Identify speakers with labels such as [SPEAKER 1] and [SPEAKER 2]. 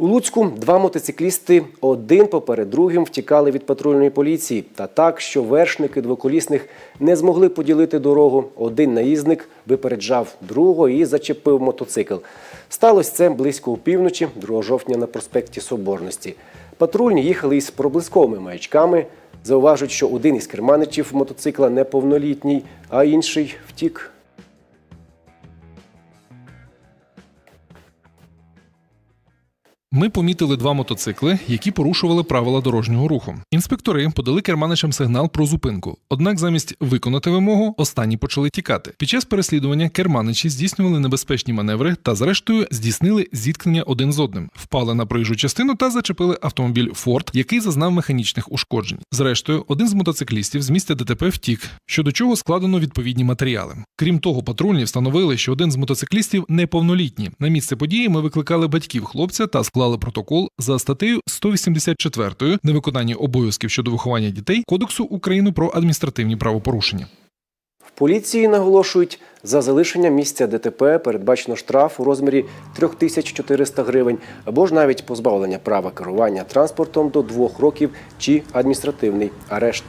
[SPEAKER 1] У Луцьку два мотоциклісти один поперед другим втікали від патрульної поліції. Та так, що вершники двоколісних не змогли поділити дорогу. Один наїзник випереджав другого і зачепив мотоцикл. Сталося це близько опівночі, 2 жовтня на проспекті Соборності. Патрульні їхали із проблисковими маячками. Зауважують, що один із керманичів мотоцикла неповнолітній, а інший втік.
[SPEAKER 2] Ми помітили два мотоцикли, які порушували правила дорожнього руху. Інспектори подали керманичам сигнал про зупинку. Однак, замість виконати вимогу, останні почали тікати. Під час переслідування керманичі здійснювали небезпечні маневри та, зрештою, здійснили зіткнення один з одним, впали на проїжджу частину та зачепили автомобіль Форд, який зазнав механічних ушкоджень. Зрештою, один з мотоциклістів з місця ДТП втік, щодо чого складено відповідні матеріали. Крім того, патрульні встановили, що один з мотоциклістів неповнолітній. На місце події ми викликали батьків хлопця та склали протокол за статтею 184 невиконання обов'язків щодо виховання дітей Кодексу України про адміністративні правопорушення.
[SPEAKER 1] В поліції наголошують, за залишення місця ДТП передбачено штраф у розмірі 3400 гривень або ж навіть позбавлення права керування транспортом до двох років чи адміністративний арешт.